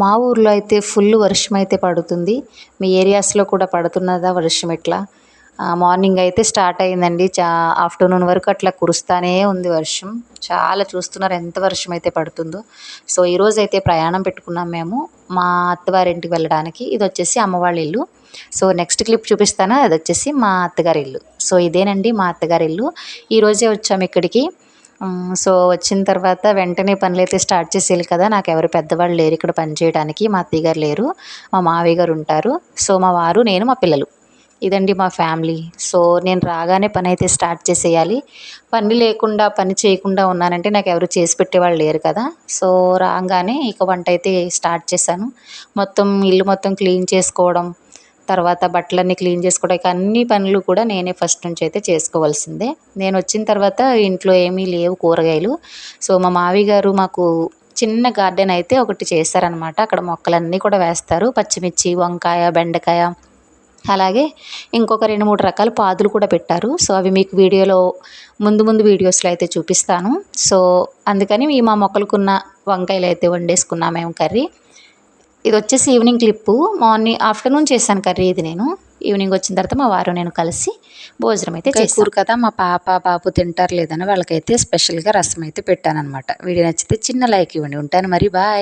మా ఊర్లో అయితే ఫుల్ వర్షం అయితే పడుతుంది. మీ ఏరియాస్లో కూడా పడుతున్నదా వర్షం ఎట్లా? మార్నింగ్ అయితే స్టార్ట్ అయిందండి. చా ఆఫ్టర్నూన్ వరకు అట్లా కురుస్తానే ఉంది వర్షం. చాలా చూస్తున్నారు ఎంత వర్షం అయితే పడుతుందో. సో ఈరోజు అయితే ప్రయాణం పెట్టుకున్నాం మేము. మా అత్తవారింటికి వెళ్ళడానికి. ఇది వచ్చేసి అమ్మవాళ్ళ ఇల్లు. సో నెక్స్ట్ క్లిప్ చూపిస్తాను? అది వచ్చేసి మా అత్తగారి ఇల్లు. సో ఇదేనండి మా అత్తగారి ఇల్లు. ఈరోజే వచ్చాము ఇక్కడికి. సో వచ్చిన తర్వాత వెంటనే పనులు అయితే స్టార్ట్ చేసేయాలి కదా. నాకు ఎవరు పెద్దవాళ్ళు లేరు ఇక్కడ పని చేయడానికి. మా అత్తయ్య గారు లేరు మా మావయ్య గారు ఉంటారు. సో మా వారు నేను మా పిల్లలు. ఇదండి మా ఫ్యామిలీ. సో నేను రాగానే పని అయితే స్టార్ట్ చేసేయాలి. పని లేకుండా పని చేయకుండా ఉన్నానంటే నాకు ఎవరు చేసి పెట్టేవాళ్ళు లేరు కదా. సో రాగానే ఇక వంట అయితే స్టార్ట్ చేశాను. మొత్తం ఇల్లు మొత్తం క్లీన్ చేసుకోవడం తర్వాత బట్టలన్నీ క్లీన్ చేసుకోవడానికి అన్ని పనులు కూడా నేనే ఫస్ట్ నుంచి అయితే చేసుకోవాల్సిందే. నేను వచ్చిన తర్వాత ఇంట్లో ఏమీ లేవు కూరగాయలు. సో మా మావి గారు మాకు చిన్న గార్డెన్ అయితే ఒకటి చేశారనమాట అక్కడ మొక్కలన్నీ కూడా వేస్తారు. పచ్చిమిర్చి వంకాయ బెండకాయ. అలాగే ఇంకొక రెండు మూడు రకాల పాదులు కూడా పెట్టారు. సో అవి మీకు వీడియోలో ముందు ముందు వీడియోస్లో అయితే చూపిస్తాను. సో అందుకని ఈ మా మొక్కలకున్న వంకాయలు అయితే వండేసుకున్నాం మేము కర్రీ. ఇది వచ్చేసి ఈవినింగ్ క్లిప్పు. మార్నింగ్ ఆఫ్టర్నూన్ చేశాను కర్రీ ఇది నేను. ఈవినింగ్ వచ్చిన తర్వాత మా వారు నేను కలిసి భోజనం అయితే చేకూరు కదా మా పాప బాబు తింటారు లేదని వాళ్ళకైతే స్పెషల్గా రసం అయితే పెట్టాను అనమాట వీడియో నచ్చితే చిన్న లైక్ ఇవ్వండి. ఉంటాను మరి బాయ్.